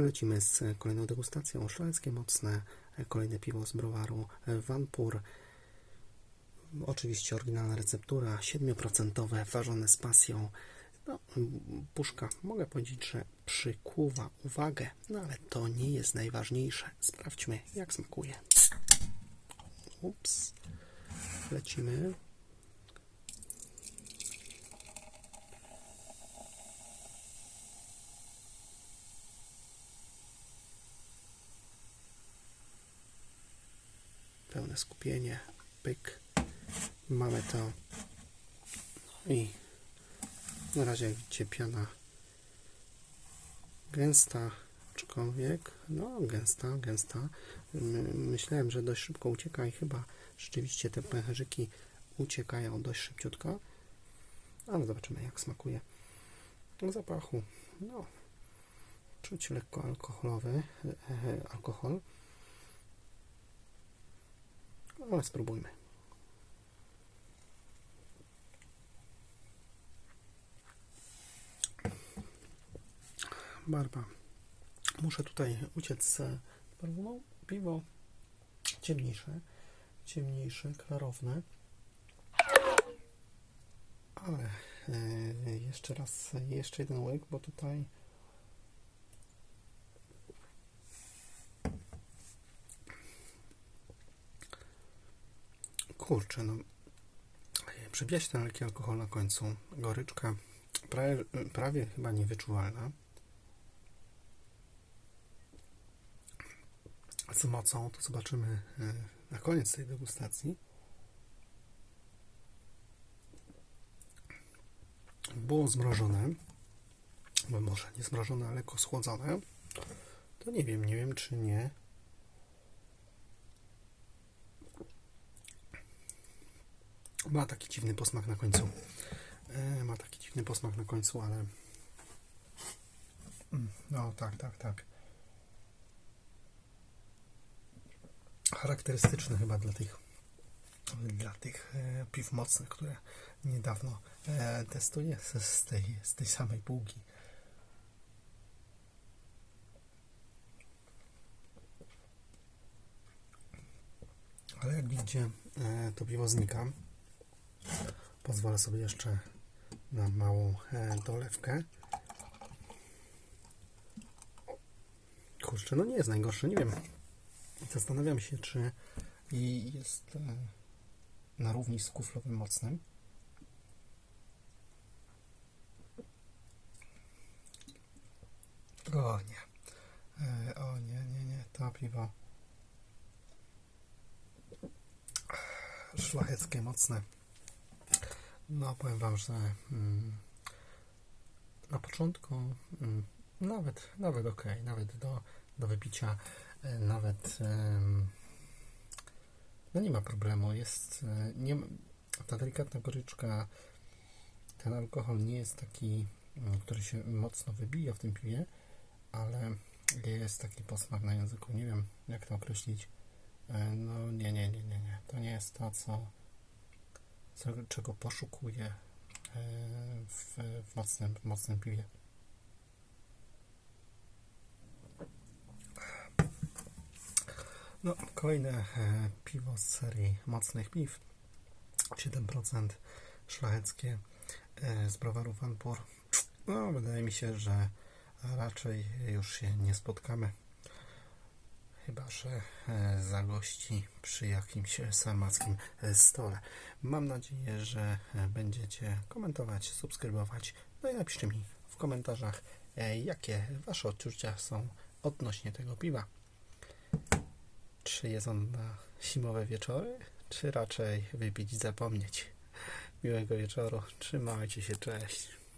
Lecimy z kolejną degustacją. Szlackie mocne, kolejne piwo z browaru Vanpur. Oczywiście oryginalna receptura, 7% ważone z pasją. No, puszka, mogę powiedzieć, że przykuwa uwagę, no ale to nie jest najważniejsze. Sprawdźmy, jak smakuje. Ups. Lecimy. Pełne skupienie. Pyk. Mamy to. I na razie jak widzicie piana gęsta, aczkolwiek no gęsta, gęsta. My- Myślałem, że dość szybko ucieka i chyba rzeczywiście te pęcherzyki uciekają dość szybciutko. Ale zobaczymy jak smakuje. Zapachu, no czuć lekko alkoholowy, e, e, alkohol. Ale spróbujmy. Barwa. Muszę tutaj uciec z barwą. Piwo ciemniejsze, ciemniejsze, klarowne. Ale e, jeszcze łyk, jeszcze jeden łyk, bo tutaj kurczę, no przebija się ten lekki alkohol na końcu. Goryczka prawie, prawie chyba niewyczuwalna. Z mocą to zobaczymy e, na koniec tej degustacji. Było zmrożone, bo może nie zmrożone, ale lekko schłodzone. To nie wiem, nie wiem czy nie. Ma taki dziwny posmak na końcu. E, ma taki dziwny posmak na końcu, ale. Mm, No, tak, tak, tak. Charakterystyczny chyba dla tych dla tych e, piw mocnych, które niedawno e, testuję z, tej, z tej samej półki. Ale jak widzicie, e, to piwo znika. Pozwolę sobie jeszcze na małą e, dolewkę. Kurczę, no nie jest najgorsze, nie wiem. Zastanawiam się, czy jest e, na równi z kuflowym mocnym. O nie. E, O nie, nie, nie. To piwo szlacheckie, mocne. No, powiem Wam, że mm, na początku mm, nawet, nawet ok, nawet do, do wypicia, e, nawet no nie ma problemu. Jest e, nie, ta delikatna goryczka, ten alkohol nie jest taki, mm, który się mocno wybija w tym piwie, ale jest taki posmak na języku. Nie wiem, jak to określić. E, No nie, nie, nie, nie, nie. To nie jest to, co, czego poszukuję e, w, w, mocnym, w mocnym piwie. No, kolejne e, piwo z serii mocnych piw. 7% szlacheckie e, z browaru Vanpur. No, wydaje mi się, że raczej już się nie spotkamy. Chyba, że e, zagości przy jakimś sarmackim e, stole. Mam nadzieję, że e, będziecie komentować, subskrybować. No i napiszcie mi w komentarzach, jakie Wasze odczucia są odnośnie tego piwa. Czy jest on na zimowe wieczory, czy raczej wypić i zapomnieć? Miłego wieczoru, trzymajcie się, cześć.